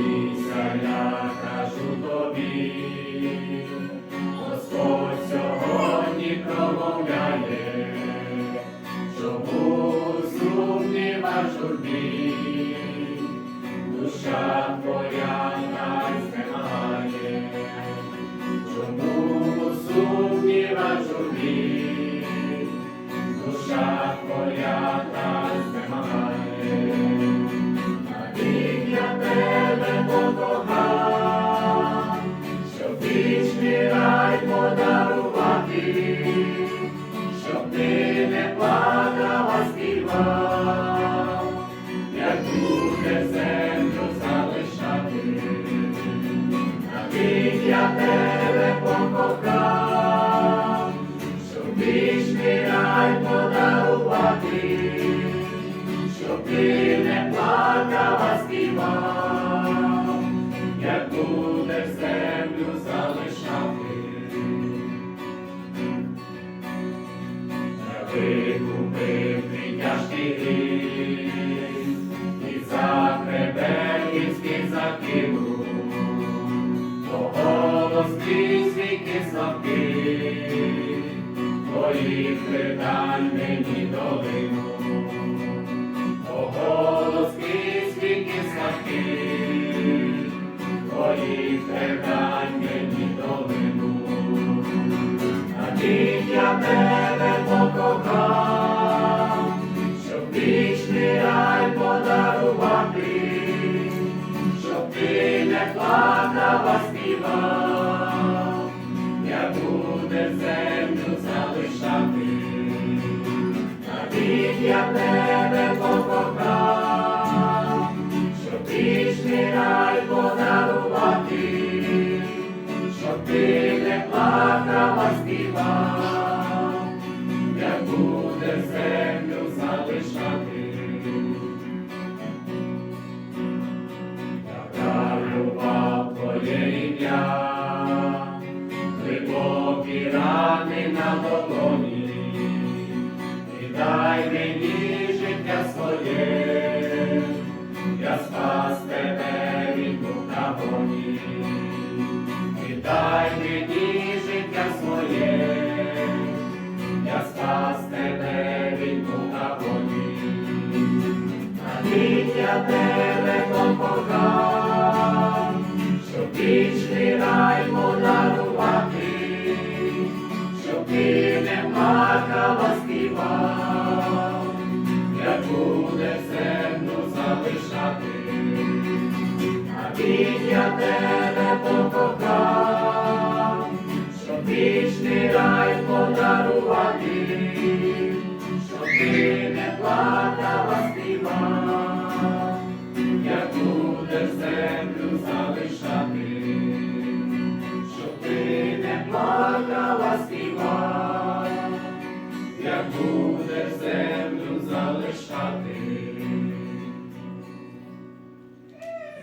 Тішся я кажу тобі, Господь сьогодні промовляє, чому сумніва журбі. Навік я тебе покохав, щоб вічний рай подарувати щоб ти не плакав, а співав, як будеш землю залишати. Не викупив твій тяжкий гріх, слабкий, твоїх ридань мені долинув. О, голос крізь віки слабкий, твоїх ридань мені долину. Навік я тебе покохав, щоб вічний рай подарувати, щоб ти не плакав, а співав, Навік я тебе покохав, щоб вічний рай подарувати, щоб ти не плакав, а співав, як буде землю залишати. Я любов твоє глибокі рани на долоні. Дай мені життя своє, я спас тебе від мука гоні. І дай мені життя своє, я спас тебе від мука гоні. Навік я тебе покохав, щоб вічний рай буде землю залишати. Навік я тебе покохав, щоб вічний рай подарувати, щоб ти не плакав, а співав, як буде землю залишати щоб ти не плакала, співала. está dentro.